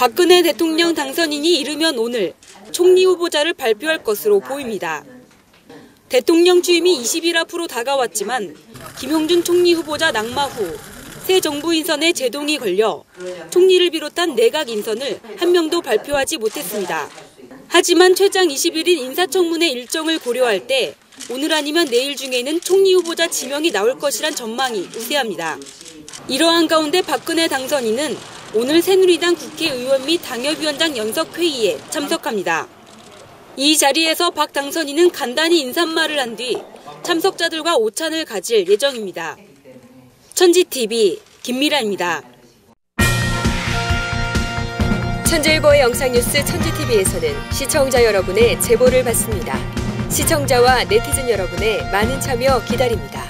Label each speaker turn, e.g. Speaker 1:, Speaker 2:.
Speaker 1: 박근혜 대통령 당선인이 이르면 오늘 총리 후보자를 발표할 것으로 보입니다. 대통령 취임이 20일 앞으로 다가왔지만 김용준 총리 후보자 낙마 후 새 정부 인선에 제동이 걸려 총리를 비롯한 내각 인선을 한 명도 발표하지 못했습니다. 하지만 최장 20일인 인사청문회 일정을 고려할 때 오늘 아니면 내일 중에는 총리 후보자 지명이 나올 것이란 전망이 우세합니다. 이러한 가운데 박근혜 당선인은 오늘 새누리당 국회의원 및 당협위원장 연석회의에 참석합니다. 이 자리에서 박 당선인은 간단히 인사말을 한 뒤 참석자들과 오찬을 가질 예정입니다. 천지TV 김미라입니다.
Speaker 2: 천재일보의 영상뉴스 천지TV에서는 시청자 여러분의 제보를 받습니다. 시청자와 네티즌 여러분의 많은 참여 기다립니다.